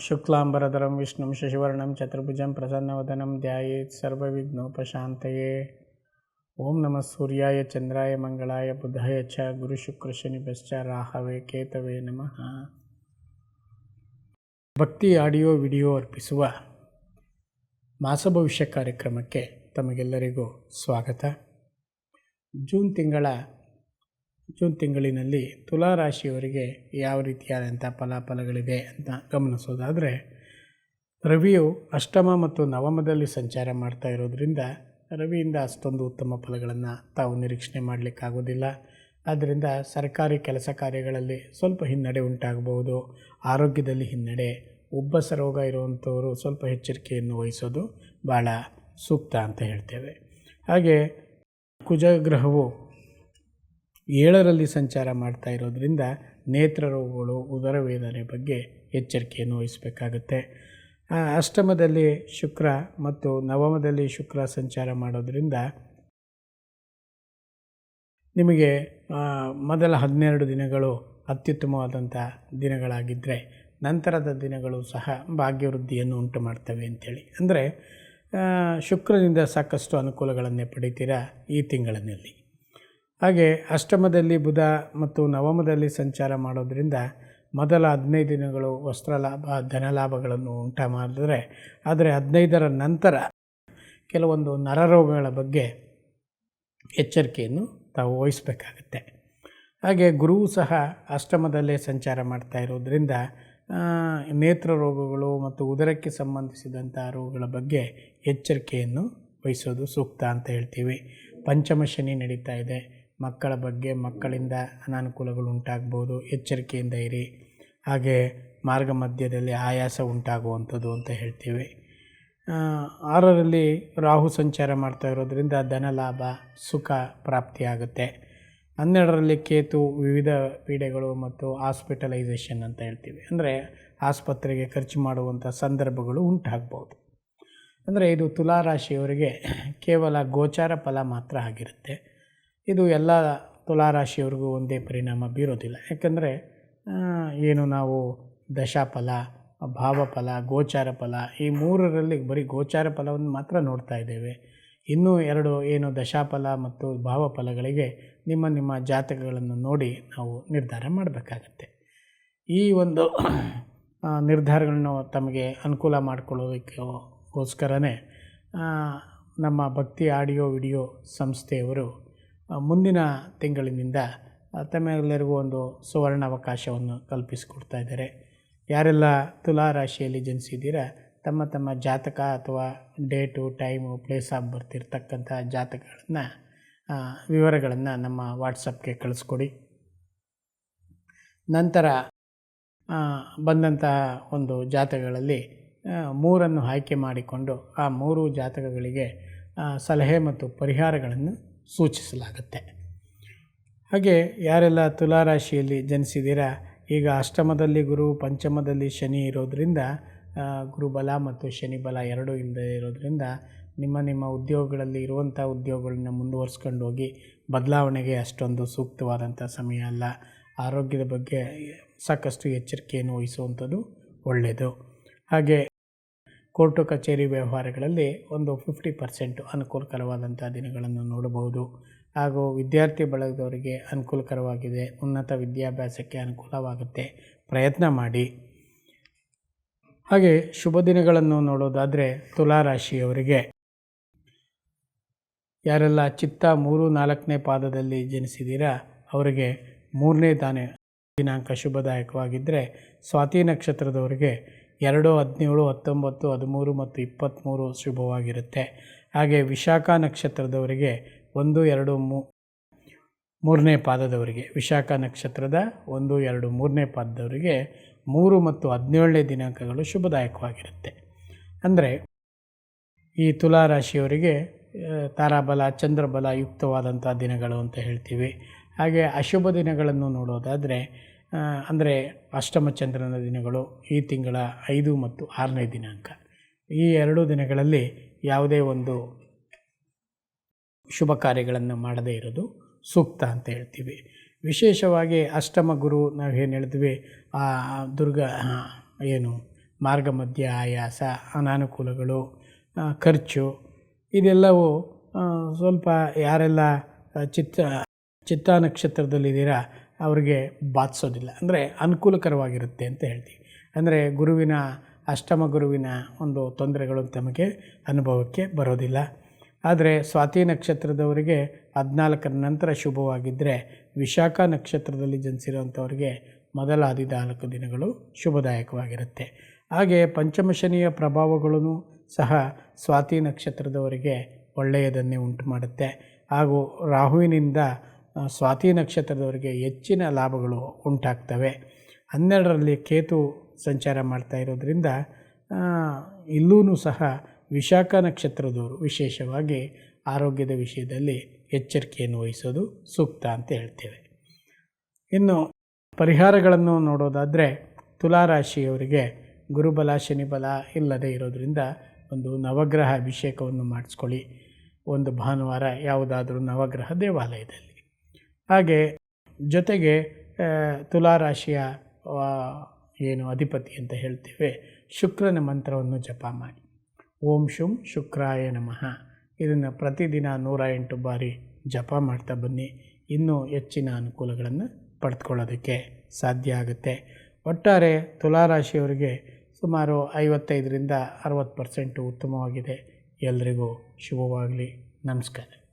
ಶುಕ್ಲಾಂಬರಧರಂ ವಿಷ್ಣುಂ ಶಶಿವರ್ಣಂ ಚತುರ್ಭುಜಂ ಪ್ರಸನ್ನವದನಂ ಧ್ಯಾಯೇತ್ ಸರ್ವವಿಘ್ನೋಪಶಾಂತಯೇ ಓಂ ನಮಃ ಸೂರ್ಯಾಯ ಚಂದ್ರಾಯ ಮಂಗಳಾಯ ಬುಧಾಯ ಚ ಗುರುಶುಕ್ರಶನಿಭಶ್ಚ ರಾಹವೇ ಕೇತವೇ ನಮಃ ಭಕ್ತಿ ಆಡಿಯೋ, ವಿಡಿಯೋ ಅರ್ಪಿಸುವ ಮಾಸ ಭವಿಷ್ಯ ಕಾರ್ಯಕ್ರಮಕ್ಕೆ ತಮಗೆಲ್ಲರಿಗೂ ಸ್ವಾಗತ. ಜೂನ್ ತಿಂಗಳ ಜೂನ್ ತಿಂಗಳಿನಲ್ಲಿ ತುಲಾ ರಾಶಿಯವರಿಗೆ ಯಾವ ರೀತಿಯಾದಂಥ ಫಲಾಫಲಗಳಿದೆ ಅಂತ ಗಮನಿಸೋದಾದರೆ, ರವಿಯು ಅಷ್ಟಮ ಮತ್ತು ನವಮದಲ್ಲಿ ಸಂಚಾರ ಮಾಡ್ತಾ ಇರೋದ್ರಿಂದ ರವಿಯಿಂದ ಅಷ್ಟೊಂದು ಉತ್ತಮ ಫಲಗಳನ್ನು ತಾವು ನಿರೀಕ್ಷಣೆ ಮಾಡಲಿಕ್ಕಾಗೋದಿಲ್ಲ. ಆದ್ದರಿಂದ ಸರ್ಕಾರಿ ಕೆಲಸ ಕಾರ್ಯಗಳಲ್ಲಿ ಸ್ವಲ್ಪ ಹಿನ್ನಡೆ ಉಂಟಾಗಬಹುದು. ಆರೋಗ್ಯದಲ್ಲಿ ಹಿನ್ನಡೆ, ಉಬ್ಬಸ ರೋಗ ಇರುವಂಥವರು ಸ್ವಲ್ಪ ಎಚ್ಚರಿಕೆಯನ್ನು ವಹಿಸೋದು ಭಾಳ ಸೂಕ್ತ ಅಂತ ಹೇಳ್ತೇವೆ. ಹಾಗೆ ಕುಜಗ್ರಹವು ಏಳರಲ್ಲಿ ಸಂಚಾರ ಮಾಡ್ತಾ ಇರೋದರಿಂದ ನೇತ್ರ ರೋಗಗಳು, ಉದರ ವೇದನೆ ಬಗ್ಗೆ ಎಚ್ಚರಿಕೆಯನ್ನು ವಹಿಸಬೇಕಾಗುತ್ತೆ. ಅಷ್ಟಮದಲ್ಲಿ ಶುಕ್ರ ಮತ್ತು ನವಮದಲ್ಲಿ ಶುಕ್ರ ಸಂಚಾರ ಮಾಡೋದರಿಂದ ನಿಮಗೆ ಮೊದಲ ಹನ್ನೆರಡು ದಿನಗಳು ಅತ್ಯುತ್ತಮವಾದಂಥ ದಿನಗಳಾಗಿದ್ದರೆ ನಂತರದ ದಿನಗಳು ಸಹ ಭಾಗ್ಯವೃದ್ಧಿಯನ್ನು ಉಂಟು ಮಾಡ್ತವೆ ಅಂಥೇಳಿ. ಅಂದರೆ ಶುಕ್ರದಿಂದ ಸಾಕಷ್ಟು ಅನುಕೂಲಗಳನ್ನೇ ಪಡಿತೀರಾ ಈ ತಿಂಗಳಿನಲ್ಲಿ ಹಾಗೆ ಅಷ್ಟಮದಲ್ಲಿ ಬುಧ ಮತ್ತು ನವಮದಲ್ಲಿ ಸಂಚಾರ ಮಾಡೋದರಿಂದ ಮೊದಲ ಹದಿನೈದು ದಿನಗಳು ವಸ್ತ್ರಲಾಭ, ಧನಲಾಭಗಳನ್ನು ಉಂಟು ಮಾಡಿದ್ರೆ ಆದರೆ ಹದಿನೈದರ ನಂತರ ಕೆಲವೊಂದು ನರರೋಗಗಳ ಬಗ್ಗೆ ಎಚ್ಚರಿಕೆಯನ್ನು ತಾವು ವಹಿಸಬೇಕಾಗತ್ತೆ. ಹಾಗೆ ಗುರುವು ಸಹ ಅಷ್ಟಮದಲ್ಲೇ ಸಂಚಾರ ಮಾಡ್ತಾ ಇರೋದರಿಂದ ನೇತ್ರ ರೋಗಗಳು ಮತ್ತು ಉದರಕ್ಕೆ ಸಂಬಂಧಿಸಿದಂಥ ರೋಗಗಳ ಬಗ್ಗೆ ಎಚ್ಚರಿಕೆಯನ್ನು ವಹಿಸೋದು ಸೂಕ್ತ ಅಂತ ಹೇಳ್ತೀವಿ. ಪಂಚಮ ಶನಿ ನಡೀತಾ ಇದೆ. ಮಕ್ಕಳ ಬಗ್ಗೆ ಮಕ್ಕಳಿಂದ ಅನಾನುಕೂಲಗಳು ಉಂಟಾಗ್ಬೋದು. ಎಚ್ಚರಿಕೆಯಿಂದ ಇರಿ. ಹಾಗೆ ಮಾರ್ಗ ಮಧ್ಯದಲ್ಲಿ ಆಯಾಸ ಉಂಟಾಗುವಂಥದ್ದು ಅಂತ ಹೇಳ್ತೀವಿ. ಆರರಲ್ಲಿ ರಾಹು ಸಂಚಾರ ಮಾಡ್ತಾ ಇರೋದ್ರಿಂದ ಧನಲಾಭ ಸುಖ ಪ್ರಾಪ್ತಿಯಾಗುತ್ತೆ ಹನ್ನೆರಡರಲ್ಲಿ ಕೇತು ವಿವಿಧ ಪೀಡೆಗಳು ಮತ್ತು ಹಾಸ್ಪಿಟಲೈಸೇಷನ್ ಅಂತ ಹೇಳ್ತೀವಿ. ಅಂದರೆ ಆಸ್ಪತ್ರೆಗೆ ಖರ್ಚು ಮಾಡುವಂಥ ಸಂದರ್ಭಗಳು ಉಂಟಾಗ್ಬೋದು. ಅಂದರೆ ಇದು ತುಲಾ ರಾಶಿಯವರಿಗೆ ಕೇವಲ ಗೋಚಾರ ಫಲ ಮಾತ್ರ ಆಗಿರುತ್ತೆ. ಇದು ಎಲ್ಲ ತುಲಾ ರಾಶಿಯವ್ರಿಗೂ ಒಂದೇ ಪರಿಣಾಮ ಬೀರೋದಿಲ್ಲ. ಯಾಕಂದರೆ ಏನು ನಾವು ದಶಾಫಲ, ಭಾವಫಲ ಗೋಚಾರ ಫಲ ಈ ಮೂರರಲ್ಲಿ ಬರೀ ಗೋಚಾರ ಫಲವನ್ನು ಮಾತ್ರ ನೋಡ್ತಾ ಇದ್ದೇವೆ. ಇನ್ನೂ ಎರಡು ಏನು ದಶಾಫಲ ಮತ್ತು ಭಾವಫಲಗಳಿಗೆ ನಿಮ್ಮ ನಿಮ್ಮ ಜಾತಕಗಳನ್ನು ನೋಡಿ ನಾವು ನಿರ್ಧಾರ ಮಾಡಬೇಕಾಗತ್ತೆ. ಈ ಒಂದು ನಿರ್ಧಾರಗಳನ್ನು ತಮಗೆ ಅನುಕೂಲ ಮಾಡಿಕೊಳ್ಳೋದಕ್ಕೋಸ್ಕರನೇ ನಮ್ಮ ಭಕ್ತಿ ಆಡಿಯೋ ವಿಡಿಯೋ ಸಂಸ್ಥೆಯವರು ಮುಂದಿನ ತಿಂಗಳಿನಿಂದ ತಮ್ಮೆಲ್ಲರಿಗೂ ಒಂದು ಸುವರ್ಣ ಅವಕಾಶವನ್ನು ಕಲ್ಪಿಸಿಕೊಡ್ತಾ ಇದ್ದಾರೆ. ಯಾರೆಲ್ಲ ತುಲಾ ರಾಶಿಯಲ್ಲಿ ಜನಿಸಿದ್ದೀರಾ ತಮ್ಮ ತಮ್ಮ ಜಾತಕ ಅಥವಾ ಡೇಟು, ಟೈಮು, ಪ್ಲೇಸ್ ಆಫ್ ಬರ್ತಿರ್ತಕ್ಕಂಥ ಜಾತಕಗಳನ್ನು ವಿವರಗಳನ್ನು ನಮ್ಮ ವಾಟ್ಸಪ್ಗೆ ಕಳಿಸ್ಕೊಡಿ. ನಂತರ ಬಂದಂತಹ ಒಂದು ಜಾತಕಗಳಲ್ಲಿ ಮೂರನ್ನು ಆಯ್ಕೆ ಮಾಡಿಕೊಂಡು ಆ ಮೂರು ಜಾತಕಗಳಿಗೆ ಸಲಹೆ ಮತ್ತು ಪರಿಹಾರಗಳನ್ನು ಸೂಚಿಸಲಾಗುತ್ತೆ. ಹಾಗೆ ಯಾರೆಲ್ಲ ತುಲಾರಾಶಿಯಲ್ಲಿ ಜನಿಸಿದ್ದೀರಾ, ಈಗ ಅಷ್ಟಮದಲ್ಲಿ ಗುರು, ಪಂಚಮದಲ್ಲಿ ಶನಿ ಇರೋದರಿಂದ ಗುರುಬಲ ಮತ್ತು ಶನಿಬಲ ಎರಡೂ ಇಲ್ಲದೆ ಇರೋದರಿಂದ ನಿಮ್ಮ ನಿಮ್ಮ ಉದ್ಯೋಗಗಳಲ್ಲಿ ಇರುವಂಥ ಉದ್ಯೋಗಗಳನ್ನ ಮುಂದುವರ್ಸ್ಕೊಂಡು ಹೋಗಿ ಬದಲಾವಣೆಗೆ ಅಷ್ಟೊಂದು ಸೂಕ್ತವಾದಂಥ ಸಮಯ ಅಲ್ಲ. ಆರೋಗ್ಯದ ಬಗ್ಗೆ ಸಾಕಷ್ಟು ಎಚ್ಚರಿಕೆಯನ್ನು ವಹಿಸುವಂಥದ್ದು ಒಳ್ಳೆಯದು. ಹಾಗೆ ಕೋರ್ಟು ಕಚೇರಿ ವ್ಯವಹಾರಗಳಲ್ಲಿ ಒಂದು ಫಿಫ್ಟಿ ಪರ್ಸೆಂಟ್ ಅನುಕೂಲಕರವಾದಂಥ ದಿನಗಳನ್ನು ನೋಡಬಹುದು. ಹಾಗೂ ವಿದ್ಯಾರ್ಥಿ ಬಳಗದವರಿಗೆ ಅನುಕೂಲಕರವಾಗಿದೆ. ಉನ್ನತ ವಿದ್ಯಾಭ್ಯಾಸಕ್ಕೆ ಅನುಕೂಲವಾಗುತ್ತೆ. ಪ್ರಯತ್ನ ಮಾಡಿ. ಹಾಗೆ ಶುಭ ದಿನಗಳನ್ನು ನೋಡೋದಾದರೆ ತುಲಾರಾಶಿಯವರಿಗೆ. ಯಾರೆಲ್ಲ ಚಿತ್ತ ಮೂರು ನಾಲ್ಕನೇ ಪಾದದಲ್ಲಿ ಜನಿಸಿದ್ದೀರಾ ಅವರಿಗೆ ಮೂರನೇ ತಾನೆ ದಿನಾಂಕ ಶುಭದಾಯಕವಾಗಿದ್ದರೆ ಸ್ವಾತಿ ನಕ್ಷತ್ರದವರಿಗೆ ಎರಡು, ಹದಿನೇಳು, ಹತ್ತೊಂಬತ್ತು, ಹದಿಮೂರು ಮತ್ತು ಇಪ್ಪತ್ತ್ಮೂರು ಶುಭವಾಗಿರುತ್ತೆ. ಹಾಗೆ ವಿಶಾಖ ನಕ್ಷತ್ರದವರಿಗೆ ಒಂದು, ಎರಡು, ಮೂ, ಮೂರನೇ ಪಾದದವರಿಗೆ, ವಿಶಾಖ ನಕ್ಷತ್ರದ ಒಂದು, ಎರಡು, ಮೂರನೇ ಪಾದದವರಿಗೆ ಮೂರು ಮತ್ತು ಹದಿನೇಳನೇ ದಿನಾಂಕಗಳು ಶುಭದಾಯಕವಾಗಿರುತ್ತೆ. ಅಂದರೆ ಈ ತುಲಾ ರಾಶಿಯವರಿಗೆ ತಾರಾಬಲ, ಚಂದ್ರಬಲ ಯುಕ್ತವಾದಂಥ ದಿನಗಳು ಅಂತ ಹೇಳ್ತೀವಿ. ಹಾಗೆ ಅಶುಭ ದಿನಗಳನ್ನು ನೋಡೋದಾದರೆ ಅಂದರೆ ಅಷ್ಟಮ ಚಂದ್ರನ ದಿನಗಳು ಈ ತಿಂಗಳ ಐದು ಮತ್ತು ಆರನೇ ದಿನಾಂಕ. ಈ ಎರಡು ದಿನಗಳಲ್ಲಿ ಯಾವುದೇ ಒಂದು ಶುಭ ಕಾರ್ಯಗಳನ್ನು ಮಾಡದೇ ಇರೋದು ಸೂಕ್ತ ಅಂತ ಹೇಳ್ತೀವಿ. ವಿಶೇಷವಾಗಿ ಅಷ್ಟಮ ಗುರು ನಾವು ಏನು ಹೇಳ್ತೀವಿ, ಆ, ದುರ್ಗ ಏನು ಮಾರ್ಗ ಮಧ್ಯ ಆಯಾಸ, ಅನಾನುಕೂಲಗಳು ಖರ್ಚು ಇದೆಲ್ಲವೂ ಸ್ವಲ್ಪ ಯಾರೆಲ್ಲ ಚಿತ್ತ ಚಿತ್ತ ನಕ್ಷತ್ರದಲ್ಲಿದ್ದೀರಾ ಅವ್ರಿಗೆ ಬಾಧಿಸೋದಿಲ್ಲ ಅಂದರೆ ಅನುಕೂಲಕರವಾಗಿರುತ್ತೆ ಅಂತ ಹೇಳ್ತೀವಿ. ಅಂದರೆ ಗುರುವಿನ, ಅಷ್ಟಮ ಗುರುವಿನ ಒಂದು ತೊಂದರೆಗಳು ತಮಗೆ ಅನುಭವಕ್ಕೆ ಬರೋದಿಲ್ಲ. ಆದರೆ ಸ್ವಾತಿ ನಕ್ಷತ್ರದವರಿಗೆ ಹದಿನಾಲ್ಕರ ನಂತರ ಶುಭವಾಗಿದ್ದರೆ ವಿಶಾಖ ನಕ್ಷತ್ರದಲ್ಲಿ ಜನಿಸಿರುವಂಥವ್ರಿಗೆ ಮೊದಲ ಹದಿನಾಲ್ಕು ದಿನಗಳು ಶುಭದಾಯಕವಾಗಿರುತ್ತೆ. ಹಾಗೆ ಪಂಚಮ ಶನಿಯ ಪ್ರಭಾವಗಳನ್ನು ಸಹ ಸ್ವಾತಿ ನಕ್ಷತ್ರದವರಿಗೆ ಒಳ್ಳೆಯದನ್ನೇ ಉಂಟು ಮಾಡುತ್ತೆ ಹಾಗೂ ರಾಹುವಿನಿಂದ ಸ್ವಾತಿ ನಕ್ಷತ್ರದವರಿಗೆ ಹೆಚ್ಚಿನ ಲಾಭಗಳು ಉಂಟಾಗ್ತವೆ. ಹನ್ನೆರಡರಲ್ಲಿ ಕೇತು ಸಂಚಾರ ಮಾಡ್ತಾ ಇರೋದ್ರಿಂದ ಇಲ್ಲೂ ಸಹ ವಿಶಾಖ ನಕ್ಷತ್ರದವರು ವಿಶೇಷವಾಗಿ ಆರೋಗ್ಯದ ವಿಷಯದಲ್ಲಿ ಎಚ್ಚರಿಕೆಯನ್ನು ವಹಿಸೋದು ಸೂಕ್ತ ಅಂತ ಹೇಳ್ತೇವೆ. ಇನ್ನು ಪರಿಹಾರಗಳನ್ನು ನೋಡೋದಾದರೆ ತುಲಾರಾಶಿಯವರಿಗೆ ಗುರುಬಲ, ಶನಿಬಲ ಇಲ್ಲದೆ ಇರೋದರಿಂದ ಒಂದು ನವಗ್ರಹ ಅಭಿಷೇಕವನ್ನು ಮಾಡಿಸ್ಕೊಳ್ಳಿ. ಒಂದು ಭಾನುವಾರ ಯಾವುದಾದರೂ ನವಗ್ರಹ ದೇವಾಲಯದಲ್ಲಿ. ಹಾಗೆ ಜೊತೆಗೆ ತುಲಾರಾಶಿಯ ಏನು ಅಧಿಪತಿ ಅಂತ ಹೇಳ್ತೇವೆ. ಶುಕ್ರನ ಮಂತ್ರವನ್ನು ಜಪ ಮಾಡಿ. ಓಂ ಶುಂ ಶುಕ್ರಾಯ ನಮಃ. ಇದನ್ನು ಪ್ರತಿದಿನ ನೂರ ಎಂಟು ಬಾರಿ ಜಪ ಮಾಡ್ತಾ ಬನ್ನಿ. ಇನ್ನೂ ಹೆಚ್ಚಿನ ಅನುಕೂಲಗಳನ್ನು ಪಡೆದುಕೊಳ್ಳೋದಕ್ಕೆ ಸಾಧ್ಯ ಆಗುತ್ತೆ. ಒಟ್ಟಾರೆ ತುಲಾರಾಶಿಯವರಿಗೆ ಸುಮಾರು ಐವತ್ತೈದರಿಂದ ಅರವತ್ತು ಪರ್ಸೆಂಟು ಉತ್ತಮವಾಗಿದೆ. ಎಲ್ರಿಗೂ ಶುಭವಾಗಲಿ. ನಮಸ್ಕಾರ.